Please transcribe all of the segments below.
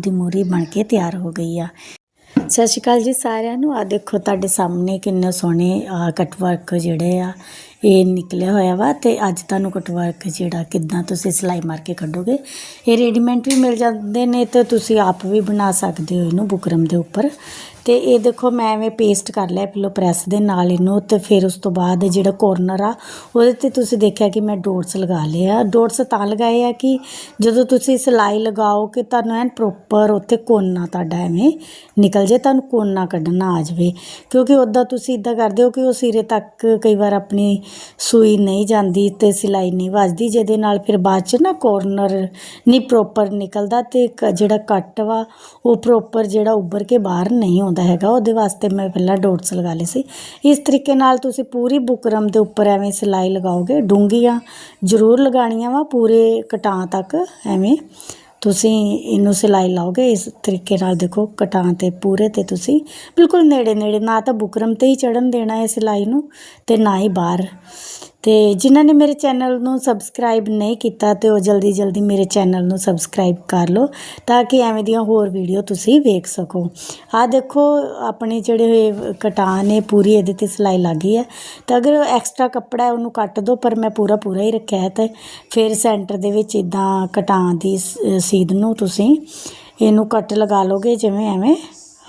ਦੀ ਮੂਰੀ ਬਣ ਕੇ ਤਿਆਰ ਹੋ ਗਈ ਆ। ਸਤਿ ਸ਼੍ਰੀ ਅਕਾਲ ਜੀ ਸਾਰਿਆਂ ਨੂੰ। ਆ ਦੇਖੋ, ਤੁਹਾਡੇ ਸਾਹਮਣੇ ਕਿੰਨੇ ਸੋਹਣੇ ਕਟਵਰਕ ਜਿਹੜੇ ਆ ਇਹ ਨਿਕਲਿਆ ਹੋਇਆ ਵਾ ਤੇ ਅੱਜ ਤੁਹਾਨੂੰ ਕਟਵਰਕ ਜਿਹੜਾ ਕਿੱਦਾਂ ਤੁਸੀਂ ਸਿਲਾਈ ਮਾਰ ਕੇ ਕੱਢੋਗੇ। ਇਹ ਰੈਡੀਮੈਂਟ ਵੀ ਮਿਲ ਜਾਂਦੇ ਨੇ ਤੇ ਤੁਸੀਂ ਆਪ ਵੀ ਬਣਾ ਸਕਦੇ ਹੋ ਇਹਨੂੰ ਬੁਕਰਮ ਦੇ ਉੱਪਰ। ਤੇ ਇਹ ਦੇਖੋ ਮੈਂ ਐਵੇਂ ਪੇਸਟ ਕਰ ਲਿਆ ਪਹਿਲਾਂ ਪ੍ਰੈਸ ਦੇ ਨਾਲ ਇਹਨੂੰ ਤੇ ਫਿਰ ਉਸ ਤੋਂ ਬਾਅਦ ਜਿਹੜਾ ਕੋਰਨਰ ਆ, ਉਹਦੇ ਤੇ ਤੁਸੀਂ ਦੇਖਿਆ ਕਿ ਮੈਂ ਡੋਟਸ ਲਗਾ ਲਿਆ ਡੋਟਸ ਤਾਂ ਲਗਾਏ ਆ ਕਿ ਜਦੋਂ ਤੁਸੀਂ ਸਿਲਾਈ ਲਗਾਓ ਕਿ ਤੁਹਾਨੂੰ ਐਨ ਪ੍ਰੋਪਰ ਉੱਥੇ ਕੋਨਾ ਤੁਹਾਡਾ ਐਵੇਂ ਨਿਕਲ ਜੇ ਤੁਹਾਨੂੰ ਕੋਨਾ ਕੱਢਣਾ ਆ ਜਾਵੇ। ਕਿਉਂਕਿ ਉੱਦਾਂ ਤੁਸੀਂ ਇਦਾਂ ਕਰਦੇ ਹੋ ਕਿ ਉਹ ਸਿਰੇ ਤੱਕ ਕਈ ਵਾਰ ਆਪਣੀ ਸੂਈ ਨਹੀਂ ਜਾਂਦੀ ਤੇ ਸਿਲਾਈ ਨਹੀਂ ਵੱਜਦੀ, ਜਿਹਦੇ ਨਾਲ ਫਿਰ ਬਾਅਦ ਚ ਨਾ ਕੋਰਨਰ ਨਹੀਂ ਪ੍ਰੋਪਰ ਨਿਕਲਦਾ ਤੇ ਕ- ਜਿਹੜਾ ਕੱਟ ਵਾ, ਉਹ ਪ੍ਰੋਪਰ ਜਿਹੜਾ ਉੱਭਰ ਕੇ ਬਾਹਰ ਨਹੀਂ ਆਉਂਦਾ ਹੈਗਾ। ਉਹਦੇ ਵਾਸਤੇ ਮੈਂ ਪਹਿਲਾਂ ਡੋਟਸ ਲਗਾ ਲਏ ਸੀ। ਇਸ ਤਰੀਕੇ ਨਾਲ ਤੁਸੀਂ ਪੂਰੀ ਬੁਕਰਮ ਦੇ ਉੱਪਰ ਐਵੇਂ ਸਿਲਾਈ ਲਗਾਓਗੇ, ਡੂੰਘੀਆਂ ਜ਼ਰੂਰ ਲਗਾਣੀਆਂ ਵਾ, ਪੂਰੇ ਕਟਾਂ ਤੱਕ ਐਵੇਂ। ਤੁਸੀਂ ਇਹਨੂੰ ਸਿਲਾਈ ਲਾਓਗੇ, ਇਸ ਤਰੀਕੇ ਨਾਲ ਦੇਖੋ ਕਟਾਂ ਤੇ ਪੂਰੇ ਤੇ ਤੁਸੀਂ ਬਿਲਕੁਲ ਨੇੜੇ ਨੇੜੇ ਨਾ ਤਾਂ ਬੁਕਰਮ ਤੇ ਹੀ ਚੜਨ ਦੇਣਾ ਹੈ ਸਿਲਾਈ ਨੂੰ ਤੇ ਨਾ ਹੀ ਬਾਹਰ। ਤੇ ਜਿਨ੍ਹਾਂ ਨੇ ਮੇਰੇ ਚੈਨਲ ਨੂੰ ਸਬਸਕ੍ਰਾਈਬ ਨਹੀਂ ਕੀਤਾ ਤੇ ਉਹ ਜਲਦੀ ਜਲਦੀ ਮੇਰੇ ਚੈਨਲ ਨੂੰ ਸਬਸਕ੍ਰਾਈਬ ਕਰ ਲਓ ਤਾਂ ਕਿ ਐਵੇਂ ਦੀਆਂ ਹੋਰ ਵੀਡੀਓ ਤੁਸੀਂ ਵੇਖ ਸਕੋ। ਆ ਦੇਖੋ, ਆਪਣੇ ਜਿਹੜੇ ਹੋਏ ਕਟਾਂ ਨੇ, ਪੂਰੀ ਇਹਦੇ ਤੇ ਸਿਲਾਈ ਲੱਗੀ ਹੈ। ਤਾਂ ਅਗਰ ਐਕਸਟਰਾ ਕੱਪੜਾ ਹੈ, ਉਹਨੂੰ ਕੱਟ ਦਿਓ ਪਰ ਮੈਂ ਪੂਰਾ ਪੂਰਾ ਹੀ ਰੱਖਿਆ ਹੈ ਤੇ ਫਿਰ ਸੈਂਟਰ ਦੇ ਵਿੱਚ ਇਦਾਂ ਕਟਾਂ ਦੀ ਸ- ਨੂੰ ਤੁਸੀਂ ਇਹਨੂੰ ਕੱਟ ਲਗਾ ਲੋਗੇ, ਜਿਵੇਂ ਐਵੇਂ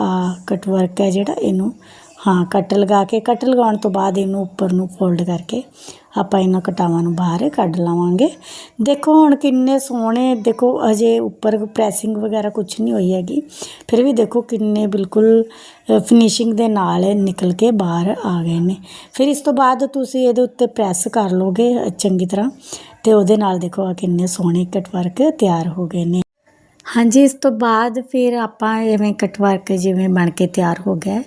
ਆ ਕਟ ਵਰਕ ਹੈ ਜਿਹੜਾ, ਇਹਨੂੰ ਹਾਂ, ਕੱਟ ਲਗਾ ਕੇ, ਕੱਟ ਲਗਾਉਣ ਤੋਂ ਬਾਅਦ ਇਹਨੂੰ ਉੱਪਰ ਨੂੰ ਫੋਲਡ ਕਰਕੇ ਆਪਾਂ ਇਹਨਾਂ ਕਟਾਵਾਂ ਨੂੰ ਬਾਹਰ ਕੱਢ ਲਵਾਂਗੇ। ਦੇਖੋ ਹੁਣ ਕਿੰਨੇ ਸੋਹਣੇ, ਦੇਖੋ ਅਜੇ ਉੱਪਰ ਪ੍ਰੈਸਿੰਗ ਵਗੈਰਾ ਕੁਝ ਨਹੀਂ ਹੋਈ ਹੈਗੀ। ਫਿਰ ਵੀ ਦੇਖੋ ਕਿੰਨੇ ਬਿਲਕੁਲ ਫਿਨਿਸ਼ਿੰਗ ਦੇ ਨਾਲ ਨਿਕਲ ਕੇ ਬਾਹਰ ਆ ਗਏ ਨੇ। ਫਿਰ ਇਸ ਤੋਂ ਬਾਅਦ ਤੁਸੀਂ ਇਹਦੇ ਉੱਤੇ ਪ੍ਰੈਸ ਕਰ ਲੋਗੇ ਚੰਗੀ ਤਰ੍ਹਾਂ। ਤੇ ਉਹਦੇ ਨਾਲ ਦੇਖੋ ਆ ਕਿੰਨੇ ਸੋਹਣੇ ਕਟਵਰਕ ਤਿਆਰ ਹੋ ਗਏ ਨੇ। ਹਾਂਜੀ, ਇਸ ਤੋਂ ਬਾਅਦ ਫਿਰ ਆਪਾਂ ਐਵੇਂ ਕਟ ਵਰਕ ਜਿਵੇਂ ਬਣ ਕੇ ਤਿਆਰ ਹੋ ਗਿਆ ਹੈ।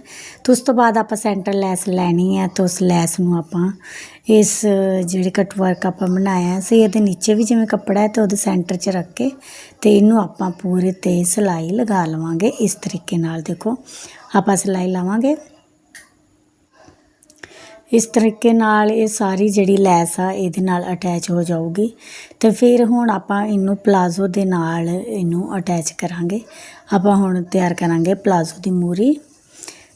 ਤੇ ਉਸ ਤੋਂ ਬਾਅਦ ਆਪਾਂ ਸੈਂਟਰ ਲੈਸ ਲੈਣੀ ਹੈ ਤੇ ਉਸ ਲੈਸ ਨੂੰ ਆਪਾਂ ਇਸ ਜਿਹੜੇ ਕਟ ਵਰਕ ਆਪਾਂ ਬਣਾਇਆ ਸੀ ਇਹਦੇ ਨੀਚੇ ਵੀ ਜਿਵੇਂ ਕੱਪੜਾ ਹੈ ਤੇ ਉਹਦੇ ਸੈਂਟਰ 'ਚ ਰੱਖ ਕੇ ਤੇ ਇਹਨੂੰ ਆਪਾਂ ਪੂਰੇ ਤੇ ਸਿਲਾਈ ਲਗਾ ਲਵਾਂਗੇ ਇਸ ਤਰੀਕੇ ਨਾਲ ਦੇਖੋ, ਆਪਾਂ ਸਿਲਾਈ ਲਾਵਾਂਗੇ ਇਸ ਤਰੀਕੇ ਨਾਲ ਇਹ ਸਾਰੀ ਜਿਹੜੀ ਲੈਸ ਆ, ਇਹਦੇ ਨਾਲ ਅਟੈਚ ਹੋ ਜਾਊਗੀ। ਤੇ ਫਿਰ ਹੁਣ ਆਪਾਂ ਇਹਨੂੰ ਪਲਾਜ਼ੋ ਦੇ ਨਾਲ ਇਹਨੂੰ ਅਟੈਚ ਕਰਾਂਗੇ। ਆਪਾਂ ਹੁਣ ਤਿਆਰ ਕਰਾਂਗੇ ਪਲਾਜ਼ੋ ਦੀ ਮੂਰੀ।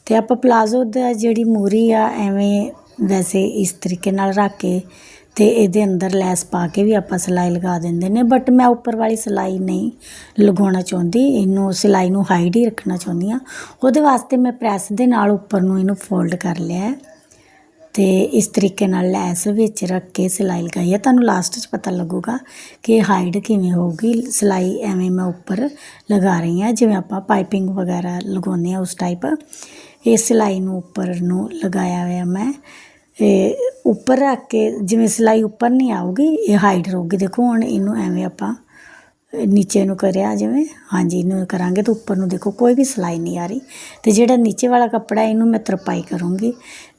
ਤੇ ਆਪਾਂ ਪਲਾਜ਼ੋ ਦਾ ਜਿਹੜੀ ਮੂਰੀ ਆ, ਐਵੇਂ ਵੈਸੇ ਇਸ ਤਰੀਕੇ ਨਾਲ ਰੱਖ ਕੇ ਤੇ ਇਹਦੇ ਅੰਦਰ ਲੈਸ ਪਾ ਕੇ ਵੀ ਆਪਾਂ ਸਿਲਾਈ ਲਗਾ ਦਿੰਦੇ ਨੇ। ਬਟ ਮੈਂ ਉੱਪਰ ਵਾਲੀ ਸਿਲਾਈ ਨਹੀਂ ਲਗਾਉਣਾ ਚਾਹੁੰਦੀ। ਇਹਨੂੰ, ਸਿਲਾਈ ਨੂੰ ਹਾਈਡ ਹੀ ਰੱਖਣਾ ਚਾਹੁੰਦੀ ਆ ਉਹਦੇ ਵਾਸਤੇ ਮੈਂ ਪ੍ਰੈਸ ਦੇ ਨਾਲ ਉੱਪਰ ਨੂੰ ਇਹਨੂੰ ਫੋਲਡ ਕਰ ਲਿਆ ਹੈ। ਤੇ ਇਸ ਤਰੀਕੇ ਨਾਲ ਲੈਸ ਵਿੱਚ ਰੱਖ ਕੇ ਸਿਲਾਈ ਲਗਾਈ ਹੈ। ਤੁਹਾਨੂੰ ਲਾਸਟ 'ਚ ਪਤਾ ਲੱਗੂਗਾ ਕਿ ਹਾਈਡ ਕਿਵੇਂ ਹੋਊਗੀ। ਸਿਲਾਈ ਐਵੇਂ ਮੈਂ ਉੱਪਰ ਲਗਾ ਰਹੀ ਹਾਂ, ਜਿਵੇਂ ਆਪਾਂ ਪਾਈਪਿੰਗ ਵਗੈਰਾ ਲਗਾਉਂਦੇ ਆ ਉਸ ਟਾਈਪ ਇਹ ਸਿਲਾਈ ਨੂੰ ਉੱਪਰ ਨੂੰ ਲਗਾਇਆ ਹੋਇਆ ਮੈਂ। ਇਹ ਉੱਪਰ ਰੱਖ ਕੇ ਜਿਵੇਂ ਸਿਲਾਈ ਉੱਪਰ ਨਹੀਂ ਆਊਗੀ, ਇਹ ਹਾਈਡ ਰਹੂਗੀ। ਦੇਖੋ ਹੁਣ ਇਹਨੂੰ ਐਵੇਂ ਆਪਾਂ ਨੀਚੇ ਨੂੰ ਕਰਿਆ ਜਿਵੇਂ। ਹਾਂਜੀ, ਇਹਨੂੰ ਕਰਾਂਗੇ ਤਾਂ ਉੱਪਰ ਨੂੰ ਦੇਖੋ, ਕੋਈ ਵੀ ਸਿਲਾਈ ਨਹੀਂ ਆ ਰਹੀ। ਤੇ ਜਿਹੜਾ ਨੀਚੇ ਵਾਲਾ ਕੱਪੜਾ, ਇਹਨੂੰ ਮੈਂ ਤਰਪਾਈ ਕਰੂੰਗੀ।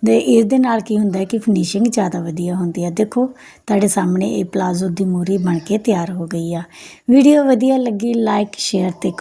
ਤੇ ਇਸ ਦੇ ਨਾਲ ਕੀ ਹੁੰਦਾ ਕਿ ਫਿਨਿਸ਼ਿੰਗ ਜ਼ਿਆਦਾ ਵਧੀਆ ਹੁੰਦੀ ਹੈ। ਦੇਖੋ, ਤੁਹਾਡੇ ਸਾਹਮਣੇ ਇਹ ਪਲਾਜ਼ੋ ਦੀ ਮੂਰੀ ਬਣ ਕੇ ਤਿਆਰ ਹੋ ਗਈ ਆ। ਵੀਡੀਓ ਵਧੀਆ ਲੱਗੀ ਲਾਈਕ ਸ਼ੇਅਰ ਤੇ